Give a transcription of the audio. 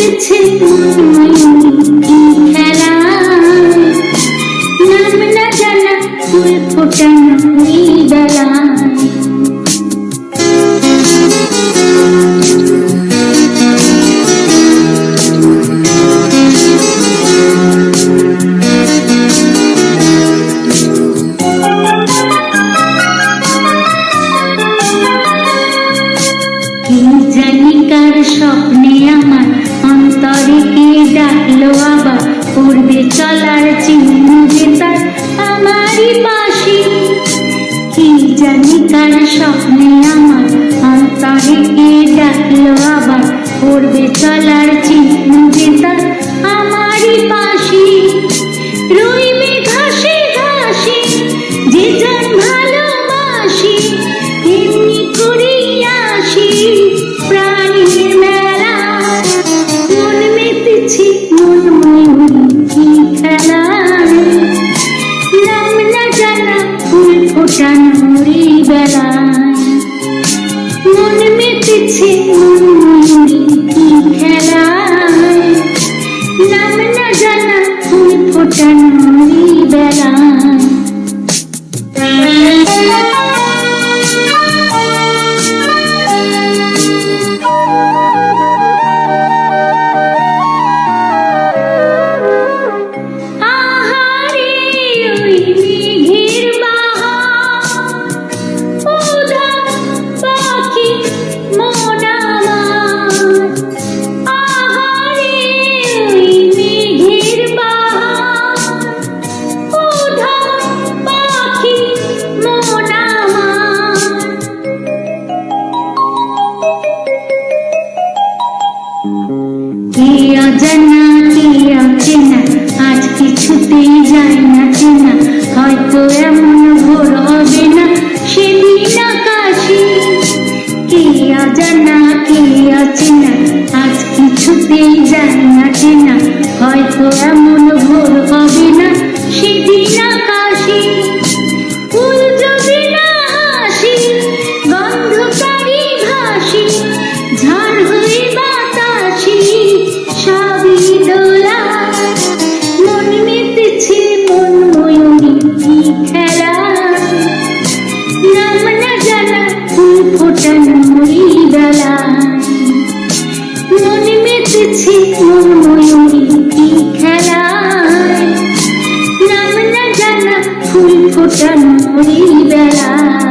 কি খেলায় নাম না জানা ফুল ফোটানো এই চলার চিহ্ন যে তার আমারই পাশে। কি জানি কার স্বপ্নে আমার অন্তরে কে ডাকলো আবার। পূর্বে চলার চিহ্ন যে তার আমারই পাশে। রইবে ঘাসে ঘাসে যে জন বেলায় মন মেতেছে মন কিছুতেই যায় না চেনা, হয়তো এমন ভোর হবে না, সেদিন আকাশে। কে অজানা, কে অচেনা, আজ কিছুতেই যায় না চেনা, হয়তো এমন ভোর এই বেলায় মন মেতেছে মন ময়ূরী কি খেলায়। নাম না জানা ফুল ফোটানো এই বেলায়